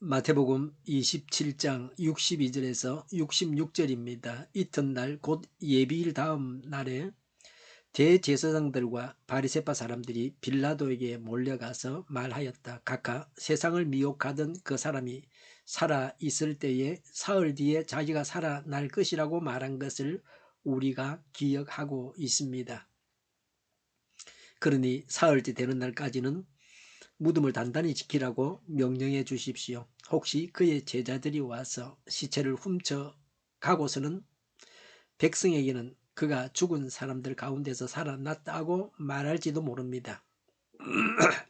마태복음 27장 62절에서 66절입니다. 이튿날 곧 예비일 다음 날에 대제사장들과 바리새파 사람들이 빌라도에게 몰려가서 말하였다. 각하 세상을 미혹하던 그 사람이 살아 있을 때에 사흘 뒤에 자기가 살아날 것이라고 말한 것을 우리가 기억하고 있습니다. 그러니 사흘째 되는 날까지는 무덤을 단단히 지키라고 명령해 주십시오. 혹시 그의 제자들이 와서 시체를 훔쳐 가고서는 백성에게는 그가 죽은 사람들 가운데서 살아났다고 말할지도 모릅니다.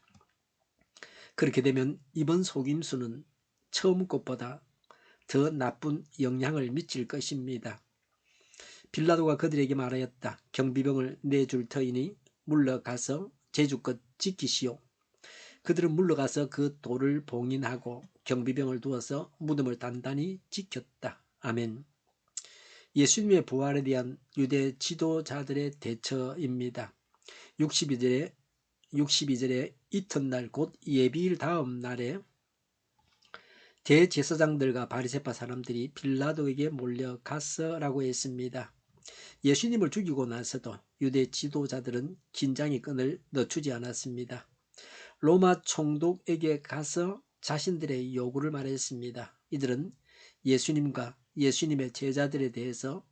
그렇게 되면 이번 속임수는 처음 것보다 더 나쁜 영향을 미칠 것입니다. 빌라도가 그들에게 말하였다. 경비병을 내줄 터이니 물러가서 제주껏 지키시오. 그들은 물러가서 그 돌을 봉인하고 경비병을 두어서 무덤을 단단히 지켰다. 아멘. 예수님의 부활에 대한 유대 지도자들의 대처입니다. 62절에 62절에 이튿날 곧 예비일 다음 날에 대제사장들과 바리새파 사람들이 빌라도에게 몰려갔어라고 했습니다. 예수님을 죽이고 나서도 유대 지도자들은 긴장의 끈을 늦추지 않았습니다. 로마 총독에게 가서 자신들의 요구를 말했습니다. 이들은 예수님과 예수님의 제자들에 대해서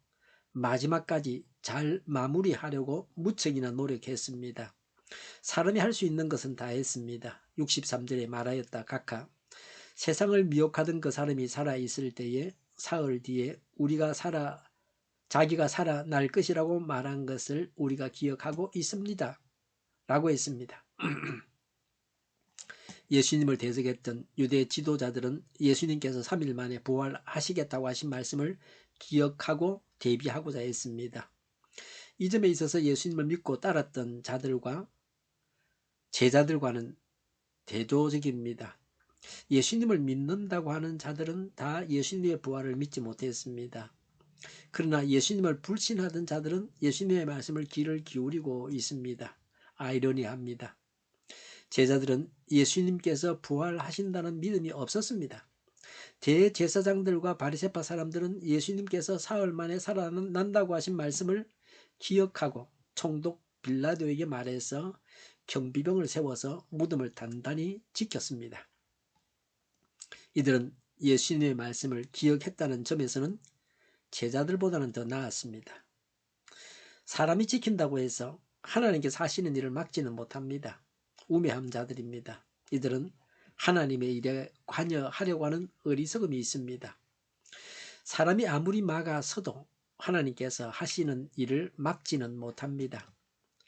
마지막까지 잘 마무리하려고 무척이나 노력했습니다. 사람이 할 수 있는 것은 다 했습니다. 63절에 말하였다 각하 세상을 미혹하던 그 사람이 살아있을 때에 사흘 뒤에 우리가 살아 자기가 살아날 것이라고 말한 것을 우리가 기억하고 있습니다. 라고 했습니다. 예수님을 대적했던 유대 지도자들은 예수님께서 3일 만에 부활하시겠다고 하신 말씀을 기억하고 대비하고자 했습니다. 이 점에 있어서 예수님을 믿고 따랐던 자들과 제자들과는 대조적입니다. 예수님을 믿는다고 하는 자들은 다 예수님의 부활을 믿지 못했습니다. 그러나 예수님을 불신하던 자들은 예수님의 말씀을 귀를 기울이고 있습니다. 아이러니합니다. 제자들은 예수님께서 부활하신다는 믿음이 없었습니다. 대제사장들과 바리새파 사람들은 예수님께서 사흘 만에 살아난다고 하신 말씀을 기억하고 총독 빌라도에게 말해서 경비병을 세워서 무덤을 단단히 지켰습니다. 이들은 예수님의 말씀을 기억했다는 점에서는 제자들보다는 더 나았습니다. 사람이 지킨다고 해서 하나님께서 하시는 일을 막지는 못합니다. 우매함 자들입니다. 이들은 하나님의 일에 관여하려고 하는 어리석음이 있습니다. 사람이 아무리 막아서도 하나님께서 하시는 일을 막지는 못합니다.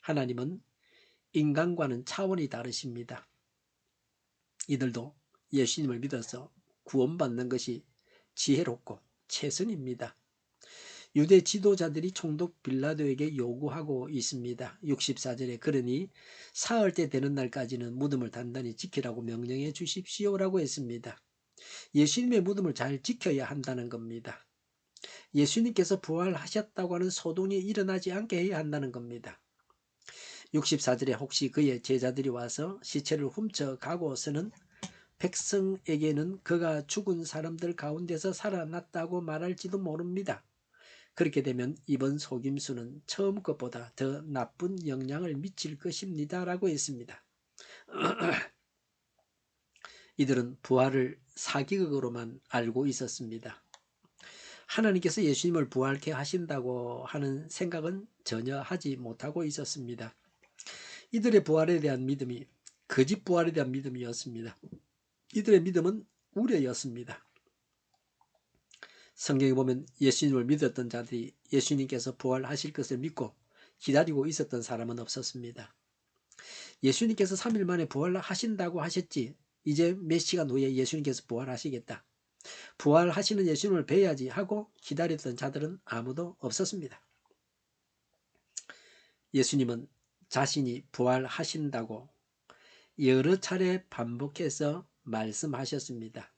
하나님은 인간과는 차원이 다르십니다. 이들도 예수님을 믿어서 구원받는 것이 지혜롭고 최선입니다. 유대 지도자들이 총독 빌라도에게 요구하고 있습니다. 64절에 그러니 사흘 때 되는 날까지는 무덤을 단단히 지키라고 명령해 주십시오라고 했습니다. 예수님의 무덤을 잘 지켜야 한다는 겁니다. 예수님께서 부활하셨다고 하는 소동이 일어나지 않게 해야 한다는 겁니다. 64절에 혹시 그의 제자들이 와서 시체를 훔쳐가고서는 백성에게는 그가 죽은 사람들 가운데서 살아났다고 말할지도 모릅니다. 그렇게 되면 이번 속임수는 처음 것보다 더 나쁜 영향을 미칠 것입니다. 라고 했습니다. 이들은 부활을 사기극으로만 알고 있었습니다. 하나님께서 예수님을 부활케 하신다고 하는 생각은 전혀 하지 못하고 있었습니다. 이들의 부활에 대한 믿음이 거짓 부활에 대한 믿음이었습니다. 이들의 믿음은 우려였습니다. 성경에 보면 예수님을 믿었던 자들이 예수님께서 부활하실 것을 믿고 기다리고 있었던 사람은 없었습니다. 예수님께서 3일 만에 부활하신다고 하셨지 이제 몇 시간 후에 예수님께서 부활하시겠다. 부활하시는 예수님을 뵈야지 하고 기다렸던 자들은 아무도 없었습니다. 예수님은 자신이 부활하신다고 여러 차례 반복해서 말씀하셨습니다.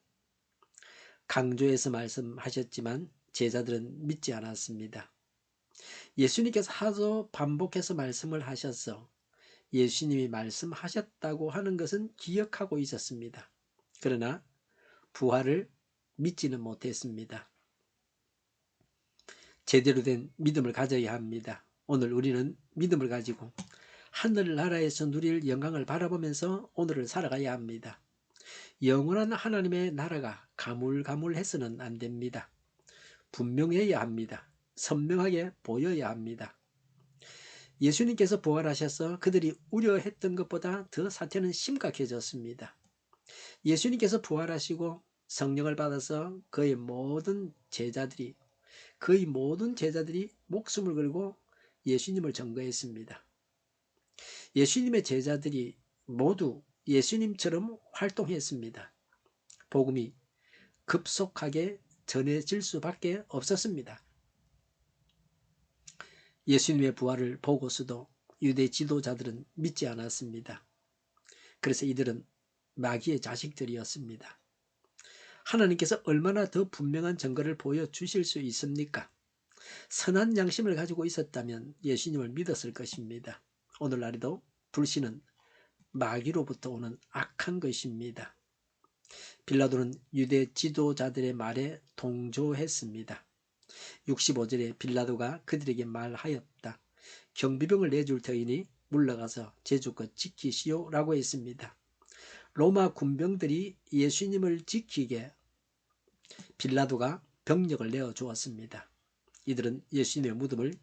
강조해서 말씀하셨지만 제자들은 믿지 않았습니다. 예수님께서 하도 반복해서 말씀을 하셔서 예수님이 말씀하셨다고 하는 것은 기억하고 있었습니다. 그러나 부활을 믿지는 못했습니다. 제대로 된 믿음을 가져야 합니다. 오늘 우리는 믿음을 가지고 하늘나라에서 누릴 영광을 바라보면서 오늘을 살아가야 합니다. 영원한 하나님의 나라가 가물가물해서는 안 됩니다. 분명해야 합니다. 선명하게 보여야 합니다. 예수님께서 부활하셔서 그들이 우려했던 것보다 더 사태는 심각해졌습니다. 예수님께서 부활하시고 성령을 받아서 그의 모든 제자들이 거의 모든 제자들이 목숨을 걸고 예수님을 증거했습니다. 예수님의 제자들이 모두 예수님처럼 활동했습니다. 복음이 급속하게 전해질 수밖에 없었습니다. 예수님의 부활을 보고서도 유대 지도자들은 믿지 않았습니다. 그래서 이들은 마귀의 자식들이었습니다. 하나님께서 얼마나 더 분명한 증거를 보여주실 수 있습니까? 선한 양심을 가지고 있었다면 예수님을 믿었을 것입니다. 오늘날에도 불신은 마귀로부터 오는 악한 것입니다. 빌라도는 유대 지도자들의 말에 동조했습니다. 65절에 빌라도가 그들에게 말하였다. 경비병을 내줄 터이니 물러가서 제주껏 지키시오 라고 했습니다. 로마 군병들이 예수님을 지키게 빌라도가 병력을 내어 주었습니다. 이들은 예수님의 무덤을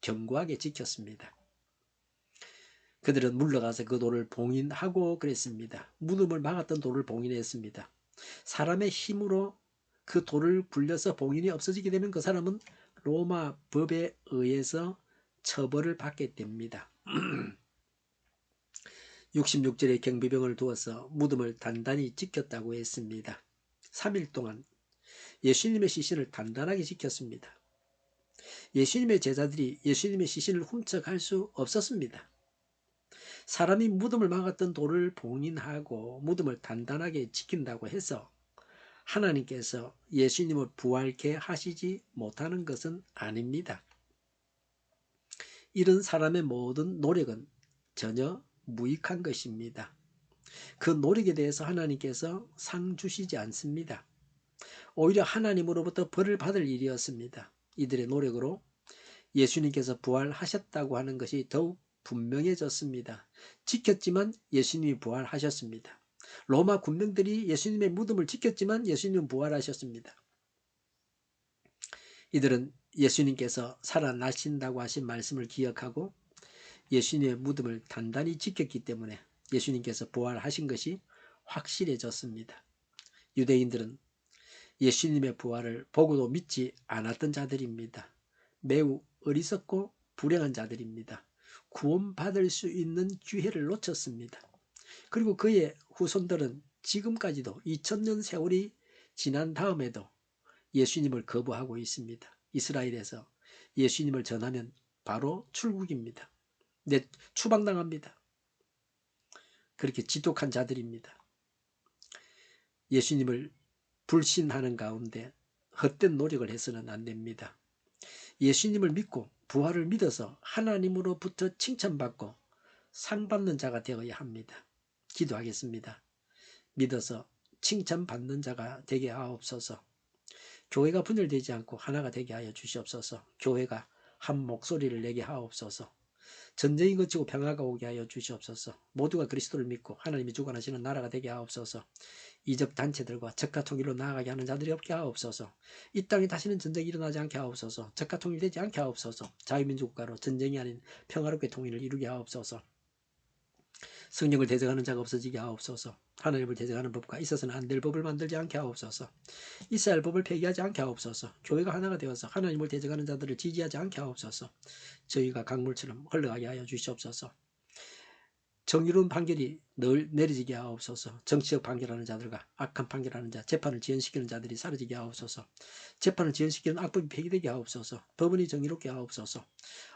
견고하게 지켰습니다. 그들은 물러가서 그 돌을 봉인하고 그랬습니다. 무덤을 막았던 돌을 봉인했습니다. 사람의 힘으로 그 돌을 굴려서 봉인이 없어지게 되면 그 사람은 로마 법에 의해서 처벌을 받게 됩니다. 66절에 경비병을 두어서 무덤을 단단히 지켰다고 했습니다. 3일 동안 예수님의 시신을 단단하게 지켰습니다. 예수님의 제자들이 예수님의 시신을 훔쳐갈 수 없었습니다. 사람이 무덤을 막았던 돌을 봉인하고 무덤을 단단하게 지킨다고 해서 하나님께서 예수님을 부활케 하시지 못하는 것은 아닙니다. 이런 사람의 모든 노력은 전혀 무익한 것입니다. 그 노력에 대해서 하나님께서 상 주시지 않습니다. 오히려 하나님으로부터 벌을 받을 일이었습니다. 이들의 노력으로 예수님께서 부활하셨다고 하는 것이 더욱 분명해졌습니다. 지켰지만 예수님이 부활하셨습니다. 로마 군병들이 예수님의 무덤을 지켰지만 예수님은 부활하셨습니다. 이들은 예수님께서 살아나신다고 하신 말씀을 기억하고 예수님의 무덤을 단단히 지켰기 때문에 예수님께서 부활하신 것이 확실해졌습니다. 유대인들은 예수님의 부활을 보고도 믿지 않았던 자들입니다. 매우 어리석고 불행한 자들입니다. 구원받을 수 있는 기회를 놓쳤습니다. 그리고 그의 후손들은 지금까지도 2000년 세월이 지난 다음에도 예수님을 거부하고 있습니다. 이스라엘에서 예수님을 전하면 바로 출국입니다. 내 추방당합니다. 그렇게 지독한 자들입니다. 예수님을 불신하는 가운데 헛된 노력을 해서는 안 됩니다. 예수님을 믿고 부활을 믿어서 하나님으로부터 칭찬받고 상 받는 자가 되어야 합니다. 기도하겠습니다. 믿어서 칭찬받는 자가 되게 하옵소서. 교회가 분열되지 않고 하나가 되게 하여 주시옵소서. 교회가 한 목소리를 내게 하옵소서. 전쟁이 거치고 평화가 오게 하여 주시옵소서. 모두가 그리스도를 믿고 하나님이 주관하시는 나라가 되게 하옵소서. 이적 단체들과 적가 통일로 나아가게 하는 자들이 없게 하옵소서. 이 땅에 다시는 전쟁이 일어나지 않게 하옵소서. 적가 통일되지 않게 하옵소서. 자유민주국가로 전쟁이 아닌 평화롭게 통일을 이루게 하옵소서. 성령을 대적하는 자가 없어지게 하옵소서. 하나님을 대적하는 법과 있어서는 안 될 법을 만들지 않게 하옵소서. 이스라엘 법을 폐기하지 않게 하옵소서. 교회가 하나가 되어서 하나님을 대적하는 자들을 지지하지 않게 하옵소서. 저희가 강물처럼 흘러가게 하여 주시옵소서. 정의로운 판결이 늘 내려지게 하옵소서. 정치적 판결하는 자들과 악한 판결하는 자, 재판을 지연시키는 자들이 사라지게 하옵소서. 재판을 지연시키는 악법이 폐기되게 하옵소서. 법원이 정의롭게 하옵소서.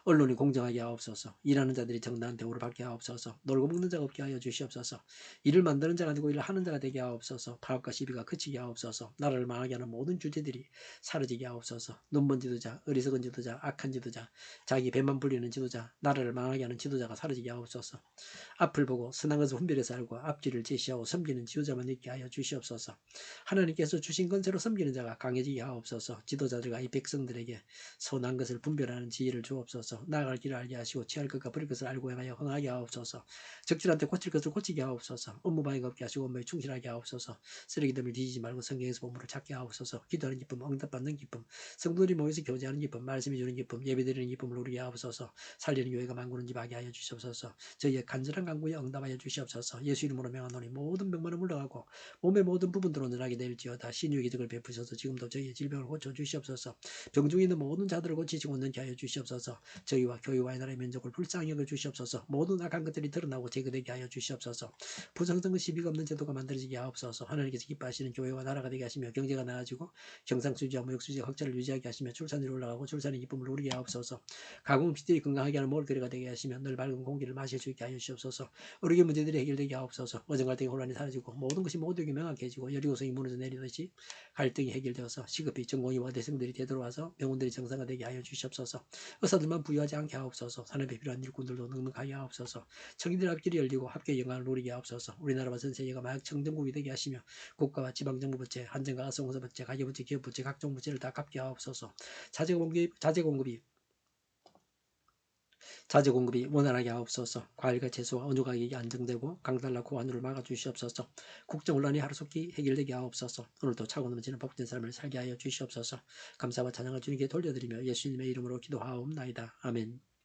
언론이 공정하게 하옵소서. 일하는 자들이 정당한 대우를 받게 하옵소서. 놀고 먹는 자가 없게 하여 주시옵소서. 일을 만드는 자가 되고 일을 하는 자가 되게 하옵소서. 파업과 시비가 그치게 하옵소서. 나라를 망하게 하는 모든 주제들이 사라지게 하옵소서. 눈먼 지도자, 어리석은 지도자, 악한 지도자, 자기 배만 불리는 지도자, 나라를 망하게 하는 지도자가 사라지게 하옵소서. 앞을 보고 선한 것을 분별해서 알고 앞길을 제시하고 섬기는 지도자만 있게 하여 주시옵소서. 하나님께서 주신 건세로 섬기는 자가 강해지게 하옵소서. 지도자들과 이 백성들에게 선한 것을 분별하는 지혜를 주옵소서. 나아갈 길을 알게 하시고 취할 것과 버릴 것을 알고 행하여 흥하게 하옵소서. 적절한테 고칠 것을 고치게 하옵소서. 업무 방해가 없게 하시고 업무에 충실하게 하옵소서. 쓰레기들을 뒤지지 말고 성경에서 보물을 찾게 하옵소서. 기도하는 기쁨, 응답받는 기쁨, 성도들이 모여서 교제하는 기쁨, 말씀해 주는 기쁨, 예배드리는 기쁨을 누리게 하옵소서. 살리는 교회가 만구는 집 하게 하여 주시옵소서. 저희의 간절한 간구에 응답하여 주시옵소서. 예수 이름으로 명하노니 모든 병만은 물러가고 몸의 모든 부분들로 늘하게 될지어다. 신유의 기적을 베푸셔서 지금도 저희의 질병을 고쳐 주시옵소서. 병중에 있는 모든 자들을 고치시고 온전케 하여 주시옵소서. 저희와 교회와 의 나라의 면적을 불쌍히 여겨 주시옵소서. 모든 악한 것들이 드러나고 제거되게 하여 주시옵소서. 부정성과 시비가 없는 제도가 만들어지게 하옵소서. 하나님께서 기뻐하시는 교회와 나라가 되게 하시며 경제가 나아지고 경상수지와 무역수지의 확자를 유지하게 하시며 출산율이 올라가고 출산의 기쁨을 누리게 하옵소서. 가공 음식들이 건강하게 하는 몰거리가 되게 하시며 늘 밝은 공기를 마실 수 있게 하여 주시옵소서. 의료계 문제들이 해결되게 하옵소서. 어정갈등의 혼란이 사라지고 모든 것이 모두에게 명확해지고 여리고성이 무너져 내리듯이 갈등이 해결되어서 시급히 전공의와 대생들이 되돌아와서 병원들이 정상화 되게 하여 주시옵소서. 의사들만 부유하지 않게 하옵소서. 산업에 필요한 일꾼들도 넉넉하게 하옵소서. 청인들 앞길이 열리고 합계 영광을 누리게 하옵소서. 우리나라와 전 세계가 마약 청정국이 되게 하시며 국가와 지방정부 부채, 한정과 아성공사 부채, 가계부채, 기업부채, 각종 부채를 다 갚게 하옵소서. 자재 공급이 자재 공급이 자재 공급이 원활하게 하옵소서. 과일과 채소와 원유 가격이 안정되고 강달라고 환율을 막아 주시옵소서. 국정 혼란이 하루속히 해결되게 하옵소서. 오늘도 차고 넘치는 복된 삶을 살게 하여 주시옵소서. 감사와 찬양을 주님께 돌려드리며 예수님의 이름으로 기도하옵나이다. 아멘.